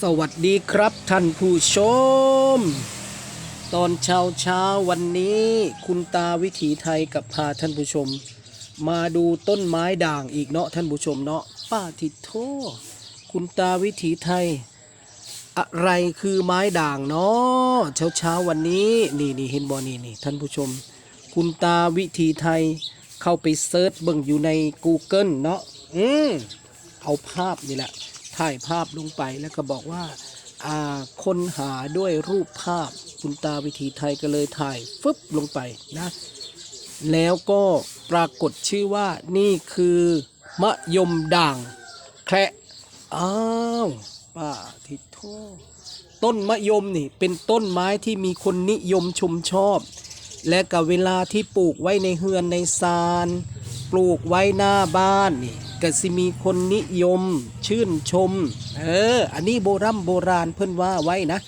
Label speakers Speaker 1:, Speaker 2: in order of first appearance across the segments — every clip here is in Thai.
Speaker 1: สวัสดีครับท่านผู้ชม ตอนเช้าเช้าวันนี้คุณตาวิถีไทยกับพาท่านผู้ชม มาดูต้นไม้ด่างอีกเนาะท่านผู้ชมเนาะป้าทิโทคุณตาวิถีไทย อะไรคือไม้ด่างเนาะเช้าเช้าวันนี้นี่นี่เห็นบอนี่นี่ท่านผู้ชม คุณตาวิถีไทยเข้าไปเซิร์ชเบิ่งอยู่ใน Google เนาะอืมเอาภาพนี่แหละ ถ่ายภาพลงไปแล้วก็บอกว่าคนหาด้วยรูปภาพคุณตาวิถีไทยก็เลยถ่ายฟึบลงไปนะแล้วก็ปรากฏชื่อว่านี่คือมะยมด่างแคระอ้าวป้าทิโทต้นมะยมนี่เป็นต้นไม้ที่มีคนนิยมชมชอบ และกับเวลาที่ปลูกไว้ในเฮือนในซาน ปลูกไว้หน้าบ้านนี่ ก็สิมีคนนิยมชื่นชม เออ อันนี้โบรโบราณเพิ่นว่าไว้นะ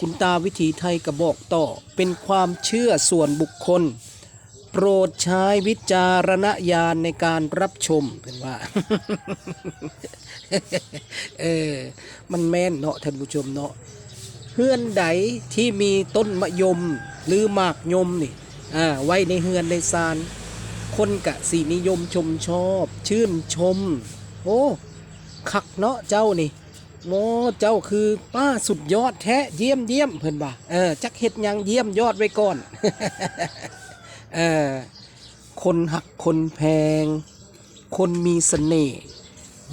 Speaker 1: คุณตาวิถีไทยก็บอกต่อ เป็นความเชื่อส่วนบุคคล โปรดใช้วิจารณญาณในการรับชมเพิ่นว่า เออ มันแม่นเนาะท่านผู้ชมเนาะเฮือนใดที่มีต้นมะยม หรือหมากยมนี่ อ่า ไว้ในเฮือนในซาน คนกะสีนิยมชมชอบ ชื่นชม โอ้คักเนาะเจ้านี่โมเจ้าคือป้าสุดยอดแท้เยี่ยมเยี่ยมเพิ่นบ่าเออจักเฮ็ดยังเยี่ยมยอดไว้ก่อนเออคนหักคนแพง คนมีเสน่ห์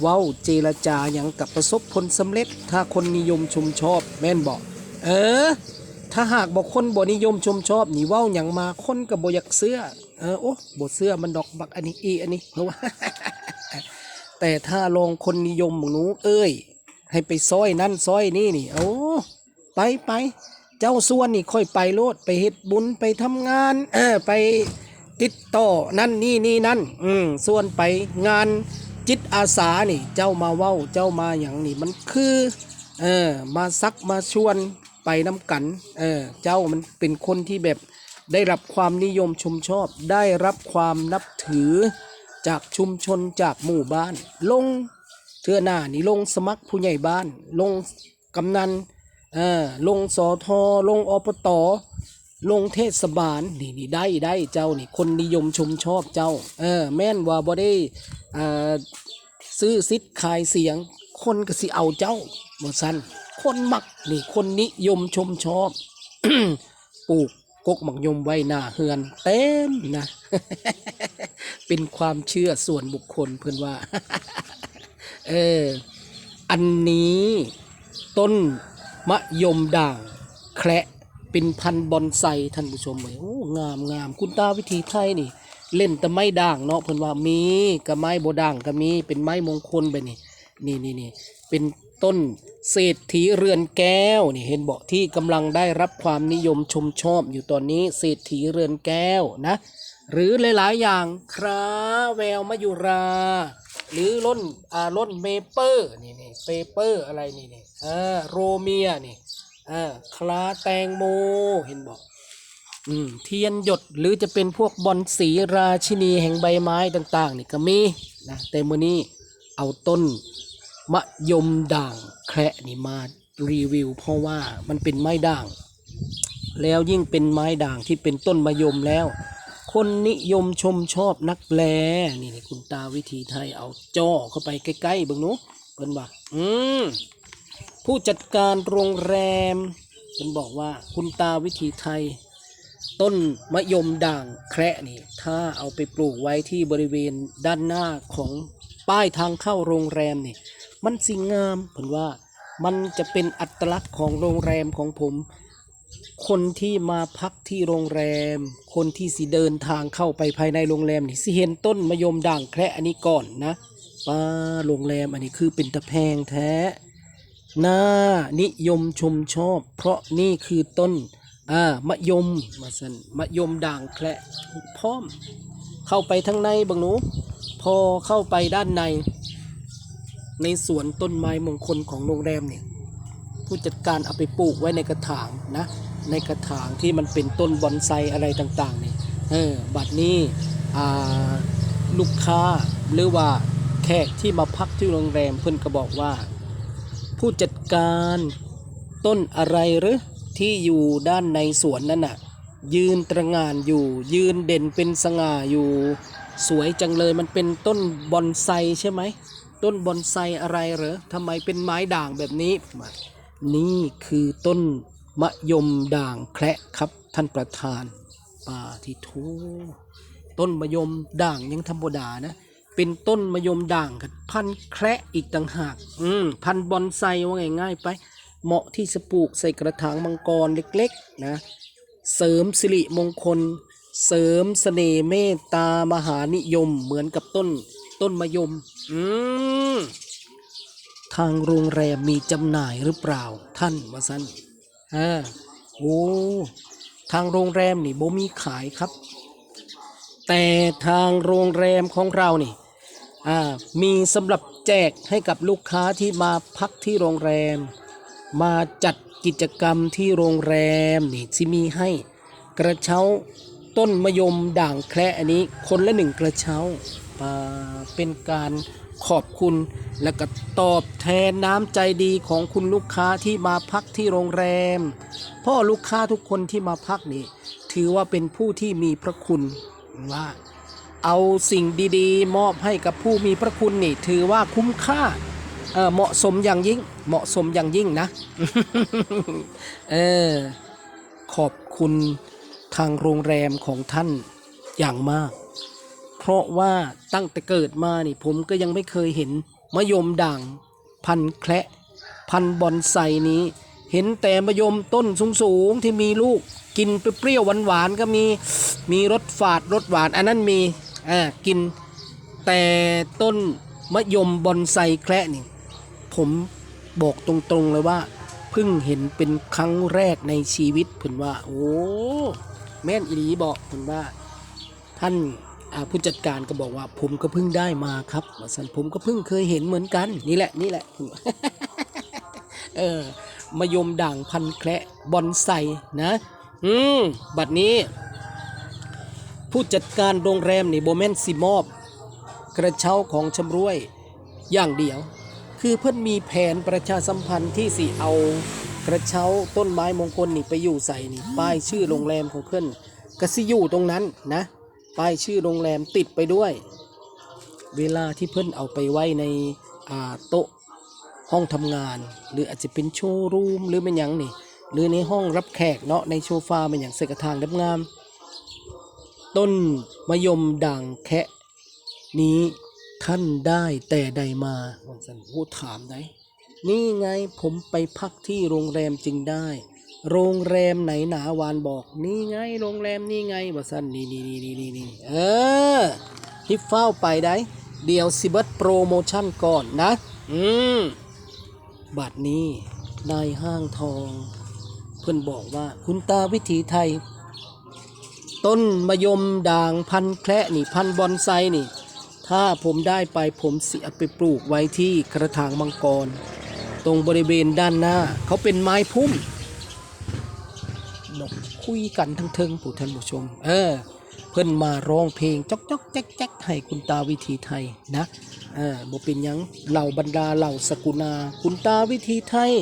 Speaker 1: เว้าเจรจาอย่างกับประสบผลสำเร็จ ถ้าคนนิยมชมชอบแม่นบอกเออ ถ้าหากบอกคนบ่นิยมชมชอบนี่เว้าอย่างมาคนก็บ่อยากเสื้อเออโอ้บ่เสื้อมันดอกบักอันนี้อีอันนี้เพราะว่า แต่ถ้าลองคนนิยมหนูเอ้ย ให้ไปซอยนั่นซอยนี่นี่โอ้ไปไปเจ้าส่วนนี่ค่อยไปโลดไปเฮ็ดบุญไปทำงานเออไปติดต่อนั่นนี่นี่นั่น อืมส่วนไปงานจิตอาสานี่ เจ้ามาเว้าเจ้ามาอย่างนี่มันคือ เออมาซักมาชวน ไปน้ำกันเออเจ้ามันเป็นคนที่แบบได้รับความนิยมชมชอบ ได้รับความนับถือจากชุมชนจากหมู่บ้าน ลงเทือหน้านี่ลงสมัครผู้ใหญ่บ้าน ลงกำนันเออลงสอทอลงอปตลงเทศบาลนี่นี่ได้ได้เจ้านี่คนนิยมชมชอบเจ้า เออแม่นว่าบ่ได้อ่าซื้อซิดขายเสียงคนก็สิเอาเจ้าบ่ซัน คนมักนี่คนนิยมชมชอบปลูกกกหมักยมไว้หน้าเฮือน เต็มนะ เป็นความเชื่อส่วนบุคคลเพื่อนว่า เออ อันนี้ต้นมะยมด่าง แคระเป็นพันบอนไซท่านผู้ชมเลยโอ้งามงามคุณตาวิถีไทยนี่ เล่นแต่ไม้ด่างเนาะเพิ่อนว่ามีกับไม้โบด่างก็มีเป็นไม้มงคลไปนี่นี่นี่นี่เป็น ต้นเศรษฐีเรือนแก้วนี่เห็นบอกที่กำลังได้รับความนิยมชมชอบอยู่ตอนนี้เศรษฐีเรือนแก้วนะ หรือหลายๆอย่างคราแววมายุรา หรือล้นอ่าล้นเมเปอร์นี่นี่เปเปอร์อะไรนี่นี่อ่าโรเมียนี่อ่าคลาแตงโมเห็นบอกอืมเทียนหยดหรือจะเป็นพวกบอลสีราชินีแห่งใบไม้ต่าง ๆ นี่ก็มีนะแต่มือนี้เอาต้น มะยมด่างแคระนี่มารีวิว เพราะว่ามันเป็นไม้ด่าง แล้วยิ่งเป็นไม้ด่างที่เป็นต้นมะยมแล้ว คนนิยมชมชอบนักแลนี่นี่คุณตาวิธีไทยเอาจ่อเข้าไปใกล้ๆบิ่งหนูเพิ่นว่าอืมผู้จัดการโรงแรมเพิ่นบอกว่าคุณตาวิถีไทย ต้นมะยมด่างแคระนี่ ถ้าเอาไปปลูกไว้ที่บริเวณด้านหน้าของป้ายทางเข้าโรงแรมนี่ มันสิงงามผมว่ามันจะเป็นอัตลักษณ์ของโรงแรมของผม คนที่มาพักที่โรงแรม คนที่สิเดินทางเข้าไปภายในโรงแรมนี่สิเห็นต้นมะยมด่างแคระอันนี้ก่อนนะป้าโรงแรมอันนี้คือเป็นตะแพงแท้น่านิยมชมชอบ เพราะนี่คือต้นอ่ามะยมมาสันมะยมด่างแคละพร้อม เข้าไปทางในบังหนู พอเข้าไปด้านใน ในสวนต้นไม้มงคลของโรงแรมเนี่ยผู้จัดการเอาไปปลูกไว้ในกระถางนะในกระถางที่มันเป็นต้นบอนไซอะไรต่างๆเนี่ยเออบัดนี้ลูกค้าหรือว่าแขกที่มาพักที่โรงแรมเพิ่อนก็บอกว่า ผู้จัดการต้นอะไรหรือที่อยู่ด้านในสวนนั่นน่ะยืนตระงานอยู่ ยืนเด่นเป็นสง่าอยู่ สวยจังเลยมันเป็นต้นบอนไซใช่ไหม ต้นบอนไซอะไรเหรอทำไมเป็นไม้ด่างแบบนี้ นี่คือต้นมะยมด่างแคระครับท่านประธานป่าที่ทูต้นมะยมด่างยังธรรมดานะ เป็นต้นมะยมด่างครับพันแคระอีกต่างหาก อืมพันบอนไซว่าง่ายๆไป เหมาะที่จะปลูกใส่กระถางมังกรเล็กๆนะเสริมสิริมงคล เสริมเสน่ห์เมตตามหานิยมเหมือนกับต้น ต้นมะยม อืม ทางโรงแรมมีจำหน่ายหรือเปล่า ท่านวสันอ่าโอ้ ทางโรงแรมนี่บ่มีขายครับ แต่ทางโรงแรมของเรานี่ อ่า มีสำหรับแจกให้กับลูกค้าที่มาพักที่โรงแรม มาจัดกิจกรรมที่โรงแรมนี่ที่มีให้กระเช้าต้นมะยมด่างแคระอันนี้คนละหนึ่งกระเช้าอ่า เป็นการขอบคุณและก็ตอบแทนน้ำใจดีของคุณลูกค้าที่มาพักที่โรงแรมพราะลูกค้าทุกคนที่มาพักนี่ถือว่าเป็นผู้ที่มีพระคุณว่า เอาสิ่งดีๆ มอบให้กับผู้มีพระคุณนี่ ถือว่าคุ้มค่าเเหมาะสมอย่างยิ่ง เหมาะสมอย่างยิ่งนะ เออ ขอบคุณทางโรงแรมของท่านอย่างมาก ราะว่าตั้งแต่เกิดมานี่ผมก็ยังไม่เคยเห็นมะยมด่างพันแคระพันบอนไซนี้ เห็นแต่มะยมต้นสูงๆที่มีลูกกินเปรี้ยวหวานๆก็มีมีรสฝาดรสหวานอันนั้นมีอ่ากินแต่ต้นมะยมบอนไซแคระนี่ผมบอกตรงๆเลยว่าเพิ่งเห็นเป็นครั้งแรกในชีวิตเพิ่นว่า โอ้แม่นอีหลีบอกเพิ่นว่าท่าน ผู้จัดการก็บอกว่าผมก็เพิ่งได้มาครับว่าสันผมก็เพิ่งเคยเห็นเหมือนกัน นี่แหละนี่แหละเออมายมด่างพันแคระบอนไซนะอืมบัดนี้ ผู้จัดการโรงแรมนี่โบแมนสิมอบ กระเช้าของชำรวยอย่างเดียว คือเพิ่อนมีแผนประชาสัมพันธ์ที่สิเอากระเช้าต้นไม้มงคลนี่ไปอยู่ใส่นี่ป้ายชื่อโรงแรมของเพิ่อนก็สิอยู่ตรงนั้นนะ ป้ายชื่อโรงแรมติดไปด้วย เวลาที่เพิ่อนเอาไปไว้ในโต๊ะห้องทำงาน หรืออาจจะเป็นโชว์รูมหรือเป็นยังนี่หรือในห้องรับแขกเนาะในโซฟาเป็นอย่างใส่กระถางงาม ต้นมะยมด่างแคะนี้ท่านได้แต่ใดมาวันสันพูดถามไหนนี่ไงผมไปพักที่โรงแรมจึงได้ โรงแรมไหนหนาวานบอก นี่ไง โรงแรมนี่ไงว่าสันนี่นี่นี่นี่นี่นี่เออฮิปเฝ้าไปได้ เดี๋ยวสิเบิร์ตโปรโมชั่นก่อนนะ อืมบัดนี้นายห้างทอง เพื่อนบอกว่าคุณตาวิถีไทย ต้นมะยมด่างพันแคระนี่พันบอนไซนี่ ถ้าผมได้ไปผมสิเอาไปปลูกไว้ที่กระถางมังกร ตรงบริเวณด้านหน้า เขาเป็นไม้พุ่ม นกคุยกันทั้งเทิงผู้ท่านผู้ชม เออ เพิ่นมาร้องเพลงจอกจอกแจ๊กแจ๊กให้คุณตาวิถีไทยนะเออบ่เป็นหยังเหล่าบรรดาเหล่าสกุณาคุณตาวิถีไทย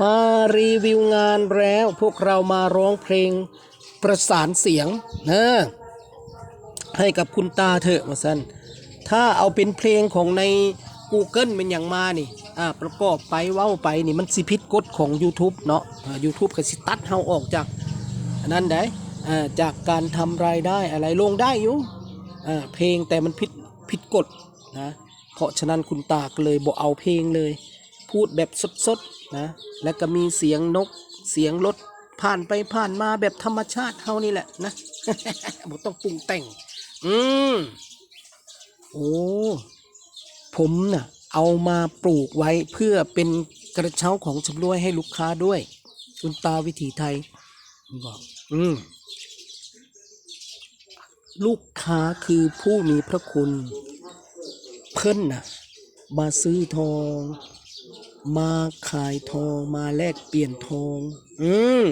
Speaker 1: มารีวิวงานแล้วพวกเรามาร้องเพลงประสานเสียงเออให้กับคุณตาเถอะมาสันถ้าเอาเป็นเพลงของใน Google เป็นอย่างมานี่ ประกอบไปเว้าไปนี่มันสิพิษกฎของ YouTube เนาะอ่า YouTube ก็สิตัดเฮาออกจากนั้นได้จากการทำรายได้อะไรลงได้อยู่เพลงแต่มันผิดผิดกฎนะเพราะฉะนั้นคุณตาก็เลยบอกเอาเพลงเลย พูดแบบสดๆนะแล้วก็มีเสียงนกเสียงรถผ่านไปผ่านมาแบบธรรมชาติเท่านี่แหละนะบอกต้องปรุงแต่ง อืมโอ้ ผมน่ะ เอามาปลูกไว้เพื่อเป็นกระเช้าของชำร่วยให้ลูกค้าด้วย คุณตาวิถีไทยบอกอืมลูกค้าคือผู้มีพระคุณ เพิ่นน่ะมาซื้อทอง มาขายทองมาแลกเปลี่ยนทอง อืม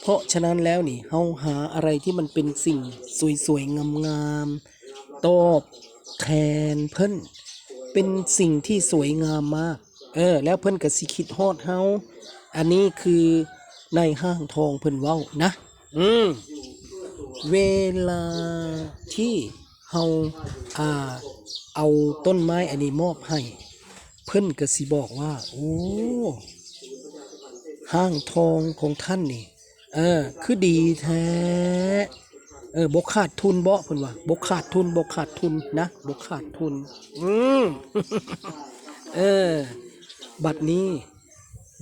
Speaker 1: เพราะฉะนั้นแล้วนี่เฮาหาอะไรที่มันเป็นสิ่งสวยๆงามๆตอบแทนเพิ่น เป็นสิ่งที่สวยงามมากเอเออ แล้วเพิ่นก็สิคิดฮอดเฮาอันนี้คือในห้างทองเพิ่นเว้านะ อืมเวลาที่เฮาอ่าเอาต้นไม้อันนี้มอบให้ เพิ่นก็สิบอกว่า โอ้ห้างทองของท่านนี่ เออ คือดีแท้ เออบกขาดทุนบ่เพิ่นว่าบกขาดทุนบกขาดทุนนะบกขาดทุน อืมเออ บัดนี้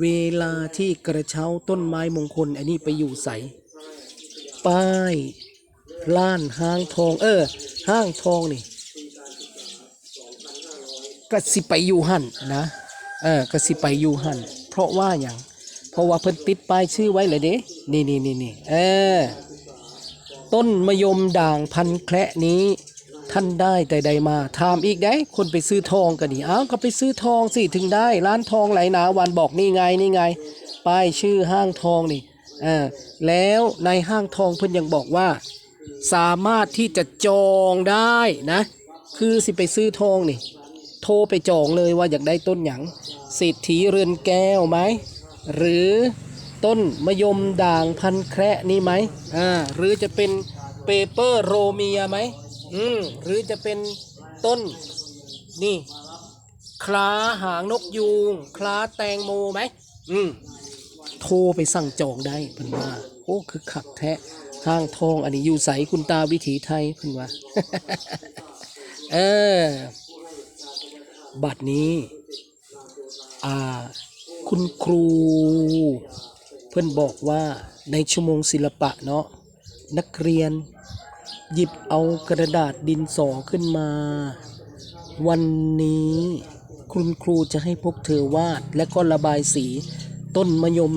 Speaker 1: เวลาที่กระเช้าต้นไม้มงคล อันนี้ไปอยู่ใสป้ายล้านห้างทอง เออ ห้างทองนี่ก็สิไปอยู่หันนะ เออก็สิไปอยู่หันเพราะว่าอย่างเพราะว่าเพิ่นติดป้ายชื่อไว้เลยเด้นี่นี่นี่นี่เออ ต้นมะยมด่างพันแคระนี้ ท่านได้แต่ใดมาถามอีกได้คนไปซื้อทองกันนี่อ้าวก็ไปซื้อทองสิถึงได้ ร้านทองไหลหนาวันบอกนี่ไงนี่ไง ป้ายชื่อห้างทองนี่เออแล้วในห้างทองเพิ่นยังบอกว่า สามารถที่จะจองได้นะ คือสิไปซื้อทองนี่ โทรไปจองเลยว่าอยากได้ต้นหยังเศรษฐีเรือนแก้วไหมหรือ ต้นมะยมด่างพันแคระนี่ไหมอ่าหรือจะเป็นเปเปอร์โรเมียไหมอืมหรือจะเป็นต้นนี่คล้าหางนกยูงคล้าแตงโมไหมอืมโทรไปสั่งจองได้เพิ่นว่าโอ้คือขักแท้ห้างทองอันนี้อยู่ใสคุณตาวิถีไทยเพิ่นว่าเออบัดนี้ อ่า คุณครูเพื่อนบอกว่าในชั่วโมงศิลปะเนาะนักเรียนหยิบเอากระดาษดินสอขึ้นมา วันนี้คุณครูจะให้พวกเธอวาดและก็ระบายสี ต้นมะยม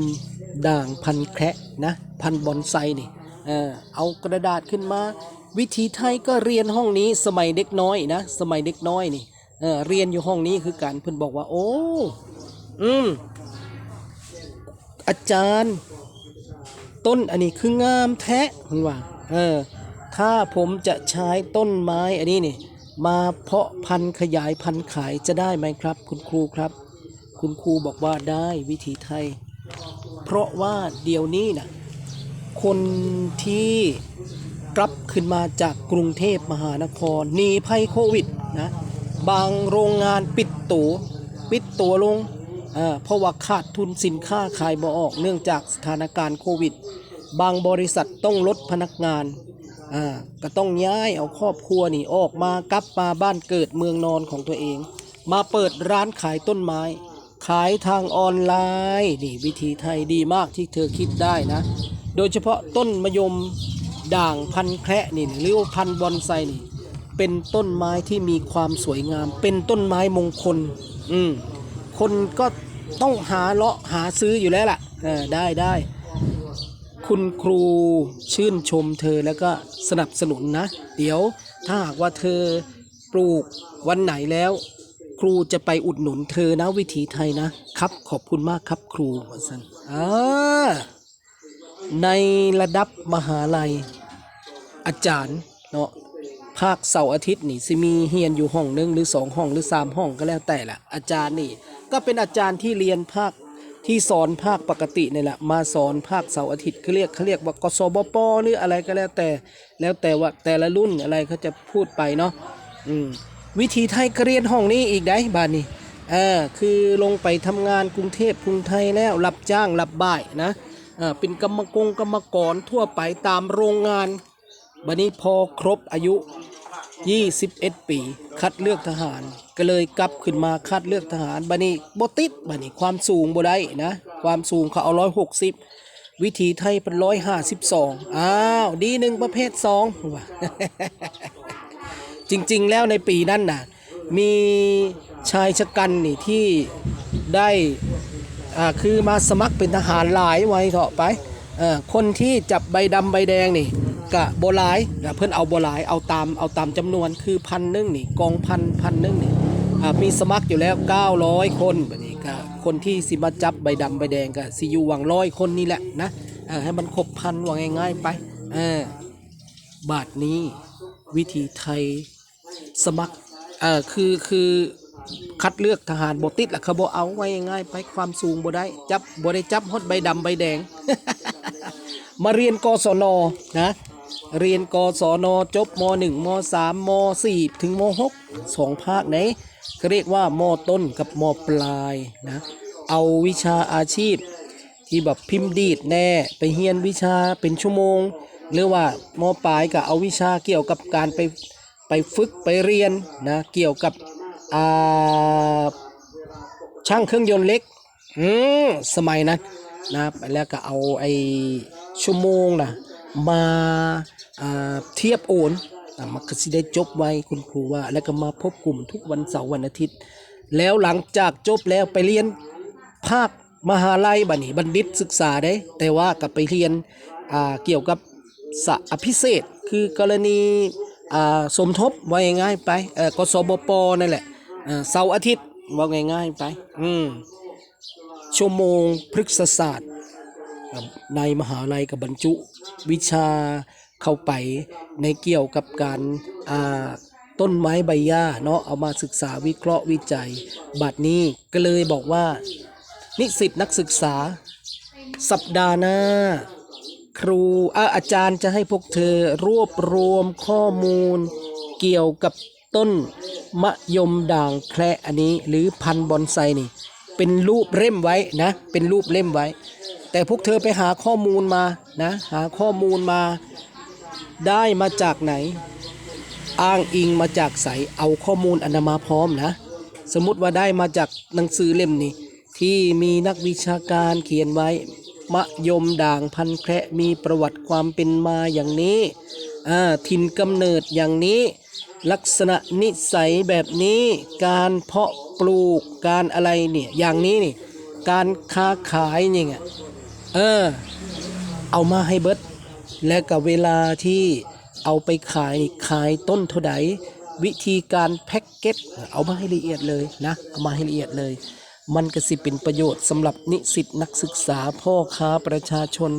Speaker 1: ด่างพันแคระนะพันบอนไซนี่เออเอากระดาษขึ้นมา วิธีไทยก็เรียนห้องนี้สมัยเด็กน้อยนะ สมัยเด็กน้อยนี่เออเรียนอยู่ห้องนี้คือการเพิ่อนบอกว่า โอ้ อืม อาจารย์ ต้นอันนี้คืองามแท้เพิ่นว่าเออถ้าผมจะใช้ต้นไม้อันนี้นี่มาเพาะพันธุ์ขยายพันธุ์ขายจะได้ไหมครับ คุณครูครับ คุณครูบอกว่าได้วิธีไทย เพราะว่าเดี๋ยวนี้นะคนที่กลับขึ้นมาจากกรุงเทพมหานครหนีภัยโควิดนะบางโรงงานปิดตัวปิดตัวลง เพราะว่าขาดทุนสินค้าขายบ่ออกเนื่องจากสถานการณ์โควิด บางบริษัทต้องลดพนักงานก็ต้องย้ายเอาครอบครัวนี่ออกมากลับมาบ้านเกิดเมืองนอนของตัวเอง มาเปิดร้านขายต้นไม้ ขายทางออนไลน์นี่วิธีไทยดีมากที่เธอคิดได้นะ โดยเฉพาะต้นมะยมด่างพันแคระนี่หรือว่าพันบอนไซนี่เป็นต้นไม้ที่มีความสวยงาม เป็นต้นไม้มงคล อืม คนก็ต้องหาเลาะหาซื้ออยู่แล้วล่ะเออได้ได้ คุณครูชื่นชมเธอแล้วก็สนับสนุนนะ เดี๋ยวถ้าหากว่าเธอปลูกวันไหนแล้ว ครูจะไปอุดหนุนเธอนะวิถีไทยนะครับ ขอบคุณมากครับครูวันสันอ่าในระดับมหาลัย อาจารย์เนาะ ภาคเสาร์อาทิตย์นี่สิมีเฮียนอยู่ห้องหนึ่งหรือสองห้องหรือสามห้องก็แล้วแต่ละอาจารย์นี่ก็เป็นอาจารย์ที่เรียนภาคที่สอนภาคปกตินี่แหละมาสอนภาคเสาร์อาทิตย์เขาเรียกเขาเรียกว่ากสบปหรืออะไรก็แล้วแต่ แล้วแต่ว่าแต่ละรุ่นอะไรเขาจะพูดไปเนาะอืมวิธีไทยก็เรียนห้องนี้อีกได้บ้านนี้เออคือลงไปทำงานกรุงเทพกรุงไทยแล้วรับจ้างรับบ่ายนะเออเป็นกรรมกรกรรมกรทั่วไปตามโรงงาน บัดนี้พอครบอายุ 21 ปี คัดเลือกทหาร ก็เลยกลับขึ้นมาคัดเลือกทหารบัดนี้บ่ติดบัดนี้ความสูงบ่ได้นะ ความสูงเขาเอา160 วิธีไทยเป็น152 อ้าว ดีหนึ่งประเภท2ว่ะจริงๆ แล้วในปีนั้นน่ะ มีชายชะกันนี่ที่ได้อ่าคือมาสมัครเป็นทหารหลายไว้เถอะไป เอ่อ คนที่จับใบดำใบแดงนี่ กะโบหลายนะเพื่อนเอาโบหลายเอาตามเอาตามจำนวนคือพันหนึงนี่กองพันพันหนึงนี่มีสมัครอยู่แล้ว 900 คนแบบนี้ก็คนที่สิมาจับใบดำใบแดงก็สิอยู่หวังร้อยคนนี่แหละนะให้มันครบพันว่าง่ายๆไปเออบาทนี้วิธีไทยสมัครเออคือคือคัดเลือกทหารบติดละเขาบ่เอาไว้ง่ายไปความสูงบ่ได้จับบ่ได้จับฮดใบดำใบแดง มาเรียนกศนนะ เรียนกศนจบม .1 ม .3 ม .4 ถึงม .6 สองภาคไหนก็เรียกว่ามต้นกับมปลายนะ เอาวิชาอาชีพ ที่แบบพิมพ์ดีดแน่ไปเรียนวิชาเป็นชั่วโมง หรือว่ามปลายก็เอาวิชาเกี่ยวกับการไปไปฝึกไปเรียนนะเกี่ยวกับอ่าช่างเครื่องยนต์เล็กอืมสมัยนั้นนะแล้วก็เอาไอชั่วโมงนะ มาเทียบโอนมักสิได้จบไว้คุณครูว่า แล้วก็มาพบกลุ่มทุกวันเสาร์วันอาทิตย์ แล้วหลังจากจบแล้วไปเรียนภาคมหาลัยบัดนี้บัณฑิตศึกษาได้ แต่ว่ากับไปเรียนเกี่ยวกับสะอภิเศษคือกรณีสมทบว่าง่ายๆไปกสบปนั่นแหละเสาร์อาทิตย์ว่าง่ายๆไป อืมชั่วโมงพฤกษศาสตร์ ในมหาลัยกับบรรจุวิชาเข้าไปในเกี่ยวกับการต้นไม้ใบหญ้าเนาะเอามาศึกษาวิเคราะห์วิจัย บัดนี้ก็เลยบอกว่า นิสิตนักศึกษา สัปดาห์หน้า ครูอาจารย์จะให้พวกเธอรวบรวมข้อมูล เกี่ยวกับต้นมะยมด่างแคระอันนี้ หรือพันบอนไซนี่ เป็นรูปเล่มไว้นะ เป็นรูปเล่มไว้ แต่พวกเธอไปหาข้อมูลมานะหาข้อมูลมาได้มาจากไหน อ้างอิงมาจากใสเอาข้อมูลอนนมาพร้อมนะ สมมติว่าได้มาจากหนังสือเล่มนี้ ที่มีนักวิชาการเขียนไว้ มะยมด่างพันแคระมีประวัติความเป็นมาอย่างนี้อ่าถิ่นกำเนิดอย่างนี้ลักษณะนิสัยแบบนี้การเพาะปลูกการอะไรเนี่ยอย่างนี้นี่การค้าขายอย่างเงี้ย เออ เอามาให้เบิด และกับเวลาที่เอาไปขายขายต้นเท่าใดวิธีการแพ็กเกจเอามาให้ละเอียดเลยนะเอามาให้ละเอียดเลย มันก็สิเป็นประโยชน์สำหรับนิสิตนักศึกษาพ่อค้าประชาชน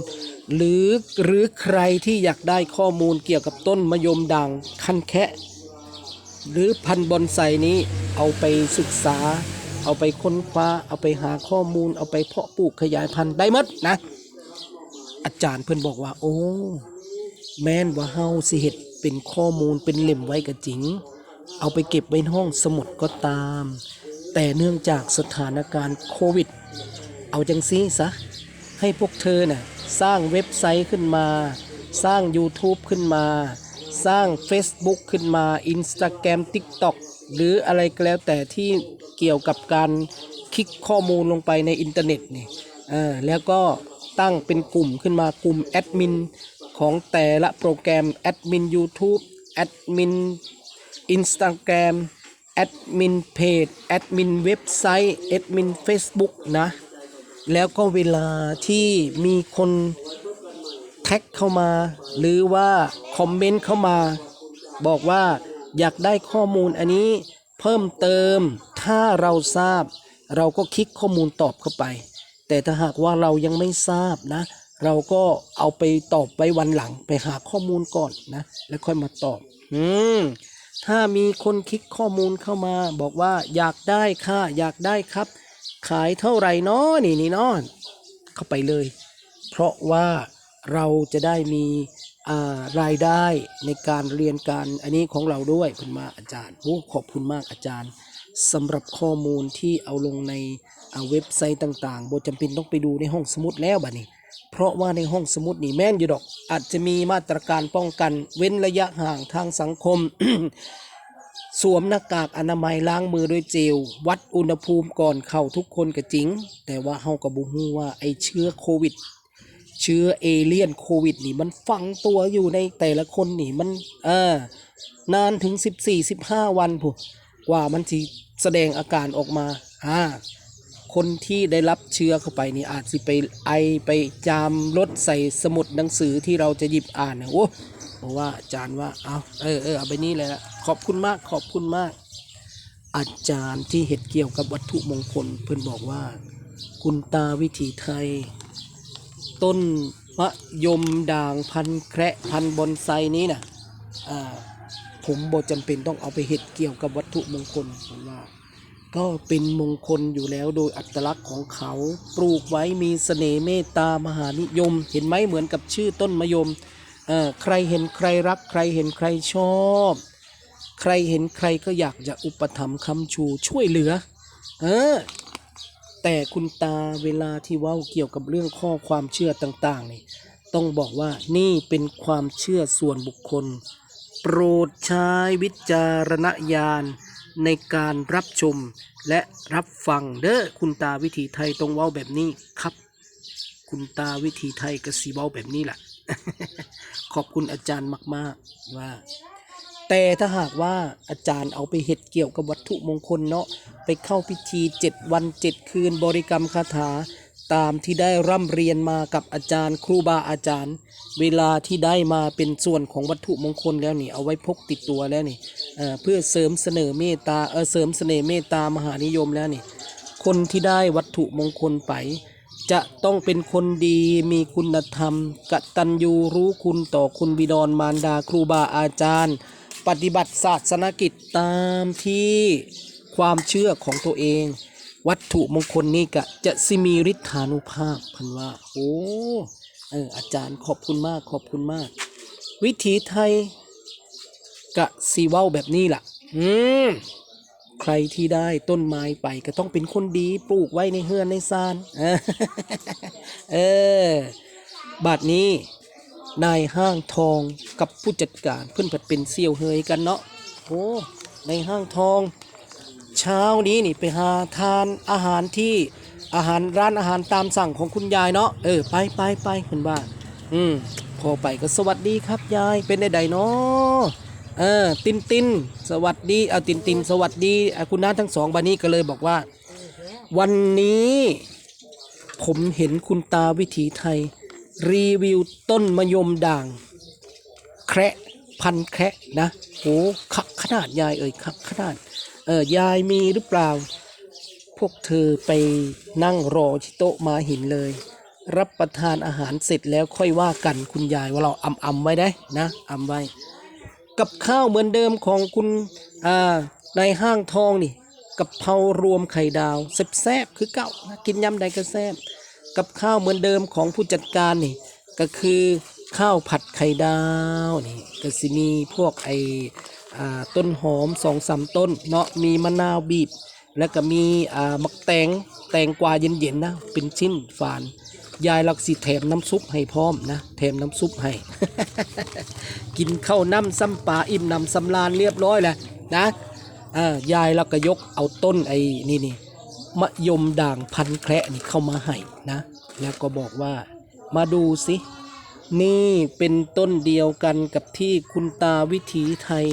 Speaker 1: หรือหรือใครที่อยากได้ข้อมูลเกี่ยวกับต้นมะยมด่างคันแคะ หรือพันบอนไซนี้เอาไปศึกษา เอาไปค้นคว้า เอาไปหาข้อมูล เอาไปเพาะปลูกขยายพันธุ์ได้หมดนะ อาจารย์เพิ่นบอกว่า โอ้ แม่นว่าเฮาสิเฮ็ดเป็นข้อมูลเป็นเล่มไว้ก็จริง เอาไปเก็บไว้ในห้องสมุดก็ตาม แต่เนื่องจากสถานการณ์โควิด เอาจังซี่ซะ ให้พวกเธอน่ะสร้างเว็บไซต์ขึ้นมา สร้าง YouTube ขึ้นมา สร้าง Facebook ขึ้นมา Instagram TikTok หรืออะไรก็แล้วแต่ที่ เกี่ยวกับการคลิกข้อมูลลงไปในอินเทอร์เน็ตนี่เออแล้วก็ตั้งเป็นกลุ่มขึ้นมากลุ่มแอดมินของแต่ละโปรแกรมแอดมิน YouTube แอดมิน Instagram แอดมินเพจแอดมินเว็บไซต์แอดมิน Facebook นะ แล้วก็เวลาที่มีคนแท็กเข้ามา หรือว่าคอมเมนต์เข้ามา บอกว่าอยากได้ข้อมูลอันนี้เพิ่มเติม ถ้าเราทราบ เราก็คลิกข้อมูลตอบเข้าไป แต่ถ้าหากว่าเรายังไม่ทราบนะ เราก็เอาไปตอบไว้วันหลังไปหาข้อมูลก่อนนะ แล้วค่อยมาตอบ อืมถ้ามีคนคลิกข้อมูลเข้ามา บอกว่าอยากได้ค่ะ อยากได้ครับ ขายเท่าไหร่นาะนี่นี่นาะเข้าไปเลย เพราะว่าเราจะได้มีอ่ารายได้ในการเรียนการอันนี้ของเราด้วยคุณมาอาจารย์โอ้ขอบคุณมากอาจารย์ สำหรับข้อมูลที่เอาลงในเว็บไซต์ต่างๆบ่จำเป็นต้องไปดูในห้องสมุดแล้วบัดนี้ เพราะว่าในห้องสมุดนี่แม่นอยู่ดอก อาจจะมีมาตรการป้องกันเว้นระยะห่างทางสังคม สวมหน้ากากอนามัยล้างมือด้วยเจล วัดอุณหภูมิก่อนเข้าทุกคนก็จริง แต่ว่าเฮากับบุฮู้ว่าไอเชื้อโควิด เชื้อเอเลี่ยนโควิดนี่มันฝังตัวอยู่ในแต่ละคนนี่มันเออนานถึง 14-15 วันผู้ ว่ามันจะแสดงอาการออกมาอ่าคนที่ได้รับเชื้อเข้าไปนี่อาจสิไปไอไปจามรถใส่สมุดหนังสือที่เราจะหยิบอ่านนะโอ้เพราะว่าอาจารย์ว่าเอาเออเออเอาไปนี่เลยละขอบคุณมากขอบคุณมาก อาจารย์ที่เห็ดเกี่ยวกับวัตถุมงคลเพื่อนบอกว่า คุณตาวิถีไทย ต้นมะยมด่างพันแคระพันบอนไซนี้นะอ่า ผมบอจำเป็นต้องเอาไปเห็ดเกี่ยวกับวัตถุมงคลผมว่า ก็เป็นมงคลอยู่แล้วโดยอัตลักษณ์ของเขาปลูกไว้มีเสน่ห์เมตตามหานิยม เห็นไหมเหมือนกับชื่อต้นมะยมเอ่อใครเห็นใครรัก ใครเห็นใครชอบ ใครเห็นใครก็อยากจะอุปถัมภ์คำชูช่วยเหลือ เออแต่คุณตาเวลาที่ว้าเกี่ยวกับเรื่องข้อความเชื่อต่างๆนี่ต้องบอกว่านี่เป็นความเชื่อส่วนบุคคล โปรดใช้วิจารณญาณในการรับชมและรับฟังเด้อคุณตาวิถีไทยตรงเว้าแบบนี้ครับ คุณตาวิถีไทยก็สีเว้าแบบนี้แหละขอบคุณอาจารย์มาก ๆ ว่า แต่ถ้าหากว่าอาจารย์เอาไปเห็ดเกี่ยวกับวัตถุมงคลเนาะไปเข้าพิธีเจ็ดวันเจ็ดคืนบริกรรมคาถา ตามที่ได้ร่ำเรียนมากับอาจารย์ ครูบาอาจารย์ เวลาที่ได้มาเป็นส่วนของวัตถุมงคลแล้วนี่เอาไว้พกติดตัวแล้วนี่เพื่อเสริมเสนอเมตตาเออเสริมเสน่ห์เมตตามหานิยมแล้วนี่คนที่ได้วัตถุมงคลไป จะต้องเป็นคนดีมีคุณธรรม กตัญญูรู้คุณต่อคุณบิดรมารดาครูบาอาจารย์ ปฏิบัติศาสนกิจตามที่ความเชื่อของตัวเอง วัตถุมงคลนี้ก็จะสิมีฤทธานุภาพพันว่า โอ้เอออาจารย์ขอบคุณมากขอบคุณมาก วิถีไทยกะสีเว้าแบบนี้ล่ะ อืมใครที่ได้ต้นไม้ไปก็ต้องเป็นคนดีปลูกไว้ในเฮือนในซานเออบัดนี้ นายห้างทองกับผู้จัดการเพื่อนผัดเป็นเสี่ยวเฮยกันเนาะโอ้ในห้างทอง เช้านี้นี่ไปหาทานอาหารที่อาหารร้านอาหารตามสั่งของคุณยายเนาะเออไปไปไปคุณบ้าอืมพอไปก็สวัสดีครับยายเป็นได้ใดเนาะเออตินตินสวัสดีเอาตินตินสวัสดีคุณน้าทั้งสองบานี้ก็เลยบอกว่า วันนี้ ผมเห็นคุณตาวิถีไทย รีวิวต้นมะยมด่าง แคระพันแคระนะโหคักขนาดยายเอ่ยคักขนาด เออยายมีหรือเปล่า พวกเธอไปนั่งรอที่โต๊ะมาหินเลย รับประทานอาหารเสร็จแล้วค่อยว่ากันคุณยายว่าเราอำอำไว้ได้นะอำไว้ กับข้าวเหมือนเดิมของคุณอ่าในห้างทองนี่กับเพรารวมไข่ดาวแซ่บๆคือเก่านะกินยำใดก็แซ่บกับข้าวเหมือนเดิมของผู้จัดการนี่ก็คือข้าวผัดไข่ดาวนี่ก็สิมีพวกไอ ต้นหอมสองสามต้นเนาะมีมะนาวบีบ แล้วก็มีอ่ามักแตงแตงกวาเย็นๆนะเป็นชิ้นฝาน ยายลักสิแถมน้ำซุปให้พร้อมนะแถมน้ำซุปให้ กินข้าวน้ำซ้ำปลาอิ่มน้ำสำราญเรียบร้อยแล้วนะอ่ายายเราก็ยกเอาต้นไอ้นี่นี่มะยมด่างพันแคระนี่เข้ามาให้นะ แล้วก็บอกว่ามาดูสินี่เป็นต้นเดียวกันกับที่คุณตาวิถีไทย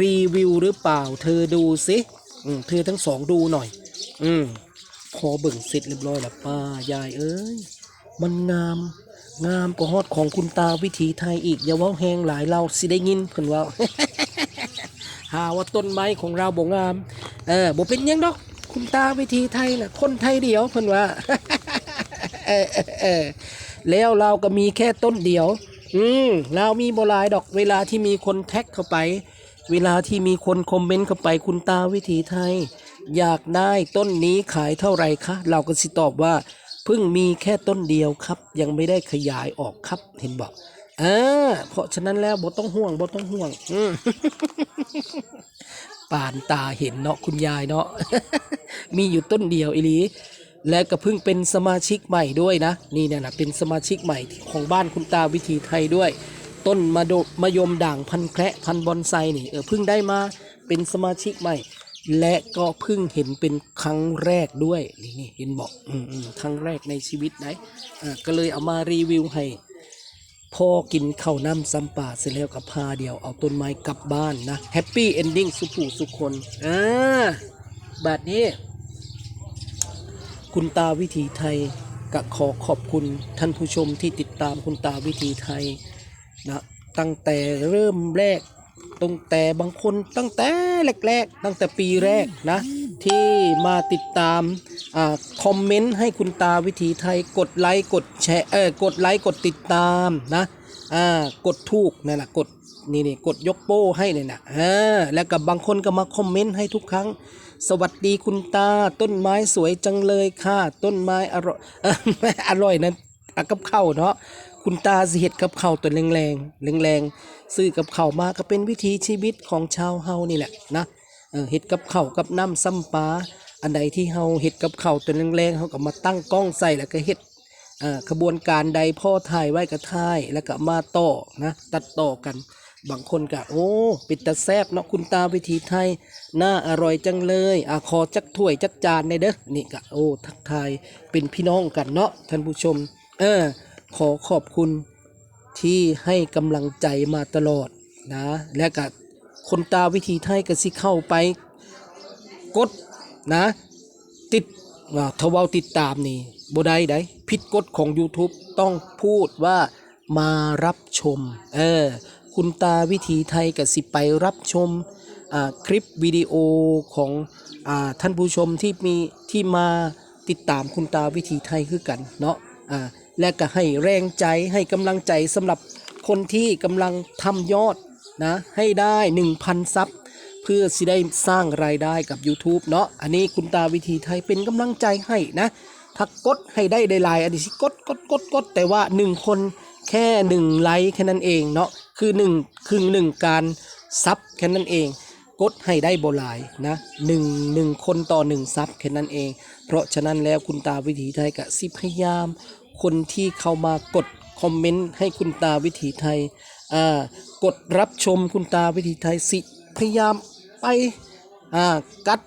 Speaker 1: รีวิวหรือเปล่า เธอดูสิอืมเธอทั้งสองดูหน่อย อืมพอเบิ่งเสร็จเรียบร้อยแล้วป้ายายเอ้ย มันงาม งามกว่าฮอดของคุณตาวิถีไทยอีกอย่าว่าแหงหลายเราสิได้ยินเพิ่นว่า หาว่าต้นไม้ของเราบ่งาม เออบ่เป็นหยังดอก คุณตาวิถีไทยน่ะ คนไทยเดียวเพิ่นว่า เออเออเออแล้วเราก็มีแค่ต้นเดียว อืมเรามีโบหลายดอกเวลาที่มีคนแท็กเข้าไป เวลาที่มีคนคอมเมนต์เข้าไปคุณตาวิถีไทย อยากได้ต้นนี้ขายเท่าไหร่คะ เราก็สิตอบว่าเพิ่งมีแค่ต้นเดียวครับ ยังไม่ได้ขยายออกครับเห็นบอกอ่าเพราะฉะนั้นแล้วบ่ต้องห่วงบ่ต้องห่วงอืป่านตาเห็นเนาะคุณยายเนาะมีอยู่ต้นเดียวอีลีและก็เพิ่งเป็นสมาชิกใหม่ด้วยนะ นี่เนี่ยนะเป็นสมาชิกใหม่ของบ้านคุณตาวิถีไทยด้วย ต้นมะโดมะยมด่างพันแคระพันบอนไซนี่เออเพิ่งได้มาเป็นสมาชิกใหม่ และก็เพิ่งเห็นเป็นครั้งแรกด้วยนี่นี่เห็นบอกอืมครั้งแรกในชีวิตไหนอ่าก็เลยเอามารีวิวให้พอกินข้าวน้ำซ้ำป่าเสร็จแล้วกับพาเดียวเอาต้นไม้กลับบ้านนะแฮปปี้เอนดิ้งสุผูสุคนอ่าบัดนี้ คุณตาวิถีไทยก็ขอขอบคุณท่านผู้ชมที่ติดตามคุณตาวิถีไทย นะตั้งแต่เริ่มแรกตั้งแต่บางคนตั้งแต่แรกๆตั้งแต่ปีแรกนะที่มาติดตามอาคอมเมนต์ให้คุณตาวิถีไทยกดไลค์กดแชร์เออกดไลค์กดติดตามนะอ่ากดถูกนั่นแหละกดนี่นี่กดยกโป้ให้เลยนะอ่าแล้วกับบางคนก็มาคอมเมนต์ให้ทุกครั้ง สวัสดีคุณตาต้นไม้สวยจังเลยค่ะ ต้นไม้อร่อยอร่อยนั้นอะกับข้าวเนาะ คุณตาสิเฮ็ดกับเข้าตัวแรงๆแรงๆซื้อกับเข้ามาก็เป็นวิถีชีวิตของชาวเฮานี่แหละนะเออเฮ็ดกับเข้ากับน้ำซ้ำปลาอันใดที่เฮาเฮ็ดกับเข้าตัวแรงๆเฮาก็มาตั้งกล้องใส่แล้วก็เฮ็ดขบวนการใดพ่อถ่ายไว้ก็ถ่ายแล้วก็มาต่อนะตัดต่อกัน บางคนก็โอ้ปิดตาแซบเนาะคุณตาวิธีไทยน่าอร่อยจังเลยอะขอจักถ้วยจักจานในเด้อนี่ก็โอ้ทักทายเป็นพี่น้องกันเนาะท่านผู้ชม เออ ขอขอบคุณที่ให้กำลังใจมาตลอดนะและก็คนตาวิธีไทยก็สิเข้าไปกดนะติดว่าทว่าติดตามนี่บ่ได้ได้ผิดกฎของ YouTube ต้องพูดว่ามารับชมเออคุณตาวิถีไทยกับสิไปรับชมอ่าคลิปวิดีโอของอ่าท่านผู้ชมที่มีที่มาติดตามคุณตาวิถีไทยคือกันเนาะอ่า และก็ให้แรงใจให้กำลังใจสำหรับคนที่กำลังทำยอดนะให้ได้ 1,000 ซับเพื่อสิได้สร้างรายได้กับ YouTube เนาะอันนี้คุณตาวิธีไทยเป็นกำลังใจให้นะถ้ากดให้ได้หลายอันนี้สิกดกดกดกดแต่ว่า 1 คนแค่ 1 ไลค์แค่นั้นเองเนาะคือ1ครึ่งหนึ่งการซับแค่นั้นเองกดให้ได้บ่หลายนะหนึ่งหนึ่งคนต่อหนึ่งซับแค่นั้นเอง เพราะฉะนั้นแล้วคุณตาวิถีไทยกะสิพยายาม คนที่เข้ามากดคอมเมนต์ให้คุณตาวิถีไทย อ่า กดรับชมคุณตาวิถีไทยสิ พยายามไป อ่า กัด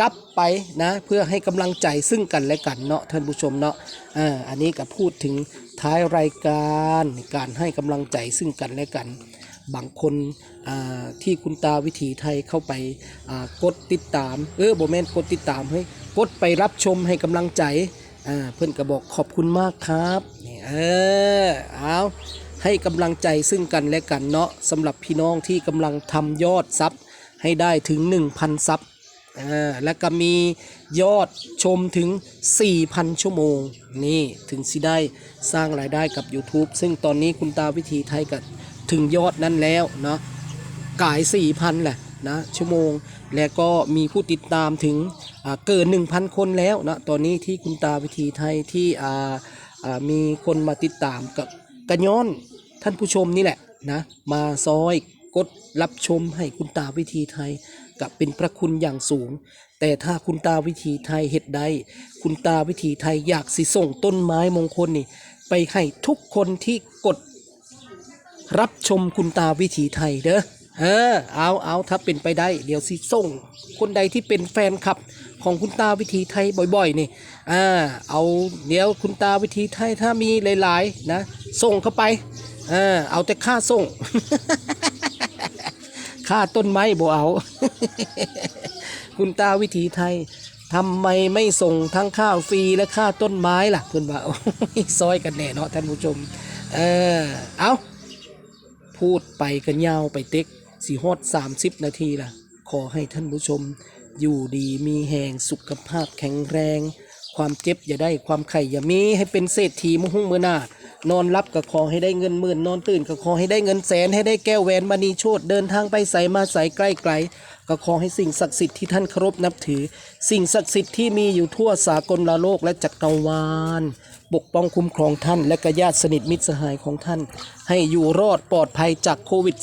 Speaker 1: กลับไปนะเพื่อให้กำลังใจซึ่งกันและกันเนาะท่านผู้ชมเนาะอ่าอันนี้ก็พูดถึงท้ายรายการการให้กำลังใจซึ่งกันและกัน บางคนที่คุณตาวิถีไทยเข้าไปกดติดตาม เออโบแมนกดติดตามเฮ้กดไปรับชมให้กำลังใจ อ่าเพื่อนก็บอกขอบคุณมากครับนี่เออเอาให้กำลังใจซึ่งกันและกันเนาะสำหรับพี่น้องที่กำลังทำยอดซับให้ได้ถึง 1,000ซับอ่าแล้วก็มียอดชมถึง 4,000 ชั่วโมง นี่ถึงสิได้สร้างรายได้กับ YouTube ซึ่งตอนนี้คุณตาวิถีไทยก็ถึงยอดนั้นแล้วเนาะกาย 4,000แหละ นะชั่วโมง แล้วก็มีผู้ติดตามถึงเกิน 1,000 คนแล้วนะตอนนี้ที่คุณตาวิธีไทยที่มีคนมาติดตามกับกระย้อนท่านผู้ชมนี่แหละนะมาซอยกดรับชมให้คุณตาวิธีไทยกับเป็นพระคุณอย่างสูง แต่ถ้าคุณตาวิธีไทยเฮ็ดได้คุณตาวิธีไทยอยากสิส่งต้นไม้มงคลนี่ ไปให้ทุกคนที่กดรับชมคุณตาวิถีไทยเด้อ เออเอาเอาถ้าเป็นไปได้ เดี๋ยวสิส่ง คนใดที่เป็นแฟนคลับของคุณตาวิถีไทยบ่อยๆนี่อ่าเอาเดี๋ยวคุณตาวิถีไทยถ้ามีหลายๆนะ ส่งเข้าไปเออเอาแต่ค่าส่ง ค่าต้นไม้บ่เอา คุณตาวิถีไทยทำไมไม่ส่งทั้งข้าวฟรีและค่าต้นไม้ล่ะเพื่อนว่าโอ้ยซอยกันแน่เนาะท่านผู้ชม เออเอาพูดไปกันยาวไปเต็ก สีฮอด 30 นาทีล่ะ ขอให้ท่านผู้ชม อยู่ดีมีแหงสุขภาพแข็งแรง ความเจ็บอย่าได้ความไข่อย่ามีให้เป็นเศรษฐีมุ่งหุ่งมือหน้านอนรับก็ขอให้ได้เงินหมื่นนอนตื่นก็ขอให้ได้เงินแสนให้ได้แก้วแหวนมณีโชตเดินทางไปใสมาใสใกล้ไกลก็ขอให้สิ่งศักดิ์สิทธิ์ที่ท่านเคารพนับถือ สิ่งศักดิ์สิทธิ์ที่มีอยู่ทั่วสากลโลกและจักรวาล ปกป้องคุ้มครองท่าน และก็ญาติสนิทมิตรสหายของท่าน ให้อยู่รอดปลอดภัยจากโควิด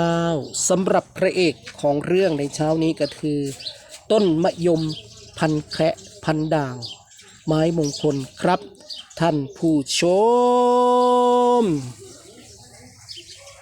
Speaker 1: -19 สำหรับพระเอกของเรื่องในเช้านี้ก็คือ ต้นมะยมพันแคระพันด่าง ไม้มงคลครับ ท่านผู้ชม